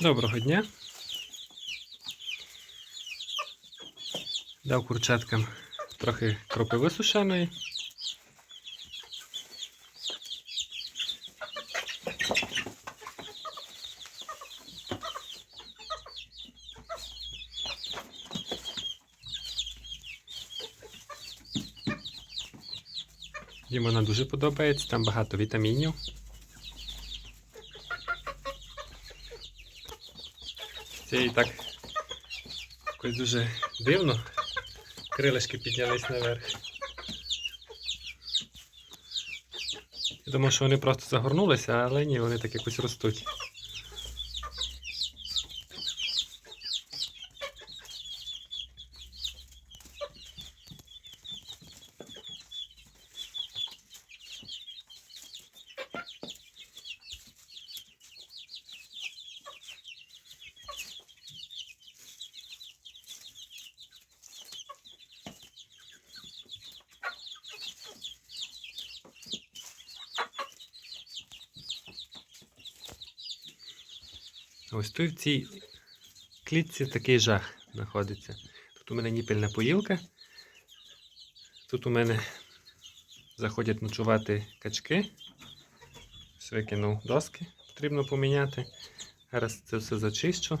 Доброго дня. Дав курчаткам трохи кропиви сушеної. Їм вона дуже подобається, там багато вітамінів. Це і так якось дуже дивно. Крилишки піднялись наверх. Я думав, що вони просто загорнулися, але ні, вони так якось ростуть. Ось тут в цій клітці такий жах знаходиться. Тут у мене ніпельна поїлка. Тут у мене заходять ночувати качки. Ось Викинув доски, потрібно поміняти. Зараз це все зачищу.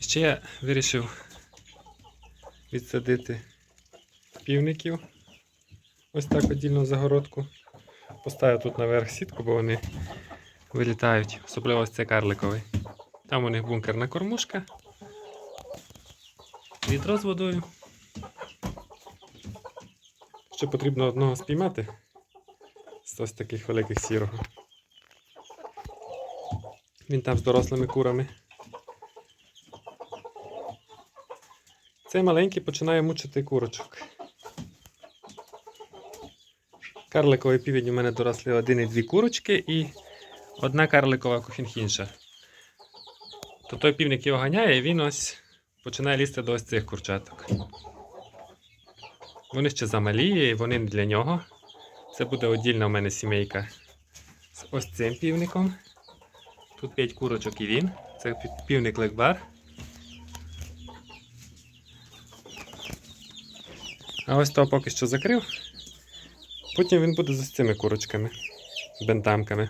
Ще я вирішив відсадити півників. Ось так одільну в загородку. Поставив тут наверх сітку, бо вони вилітають, особливо ось це карликовий. Там у них бункерна кормушка. Відро з водою. Ще потрібно одного спіймати з ось таких великих сірого. Він там з дорослими курами. Цей маленький починає мучити курочок. Карликовий півень у мене доросли один і дві курочки і одна карликова кохінхінша. То той півник його ганяє, і він ось починає лізти до ось цих курчаток. Вони ще замалі, і вони не для нього. Це буде одільна у мене сімейка з ось цим півником. Тут 5 курочок і він. Це півник лекбар. А ось того поки що закрив. Потім він буде з цими курочками, бентамками.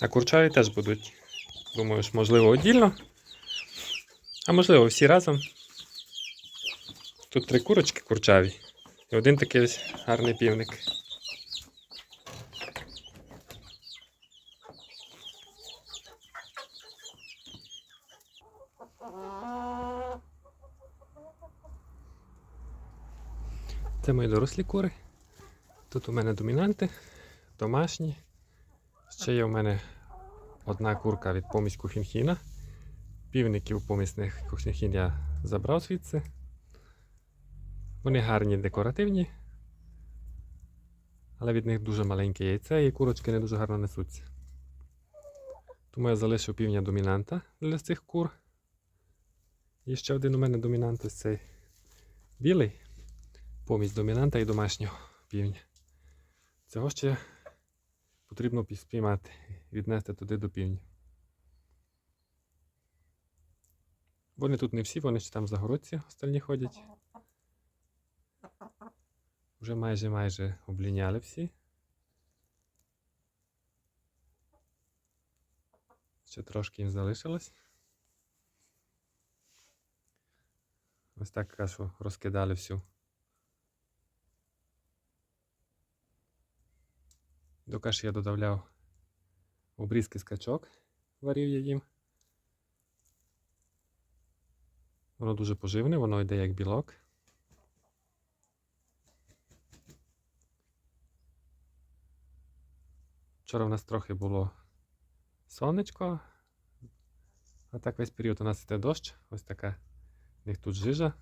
А курчаві теж будуть. Думаю, що можливо одільно. А можливо, всі разом. Тут три курочки курчаві. І один такий гарний півник. Це мої дорослі кури. Тут у мене домінанти, домашні. Ще є у мене одна курка від поміську хінхіна. Півників помісних кухінхін я забрав звідси. Вони гарні, декоративні, але від них дуже маленьке яйце і курочки не дуже гарно несуться. Тому я залишив півня домінанта для цих кур. І ще один у мене домінант ось цей білий помість домінанта і домашнього півня. Цього ще потрібно пі- спіймати, віднести туди до півня. Вони тут не всі, вони ще там в загородці остальні ходять. Вже майже майже обліняли всі. Ще трошки їм залишилось. Ось так кашу розкидали всю. До каші я додавав обрізки з качок, варив я їм. Воно дуже поживне, воно йде як білок. Вчора в нас трохи було сонечко, а так весь період у нас йде дощ. Ось така в них тут жижа.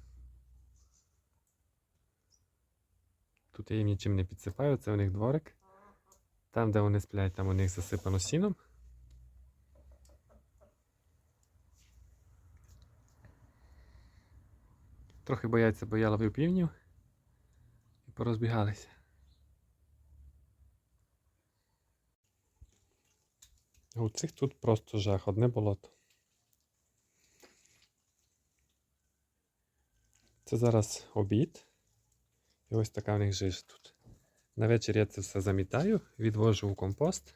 Тут я їм нічим не підсипаю, це у них дворик. Там, де вони сплять, там у них засипано сіном. Трохи бояться, бо я ловив півнів і порозбігалися. У цих тут просто жах, одне болото. Це зараз обід. І ось така в них жижа тут. На вечір я це все замітаю, відвожу у компост.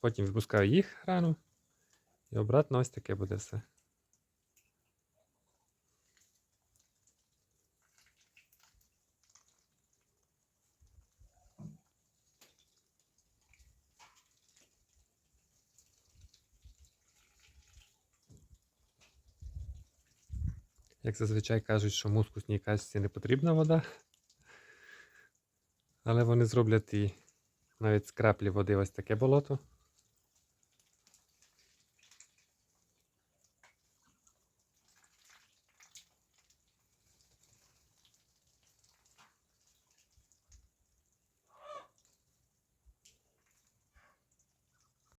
Потім випускаю їх рано. І обратно ось таке буде все. Як зазвичай кажуть, що мускусній качці не потрібна вода. Але вони зроблять і навіть з краплі води ось таке болото.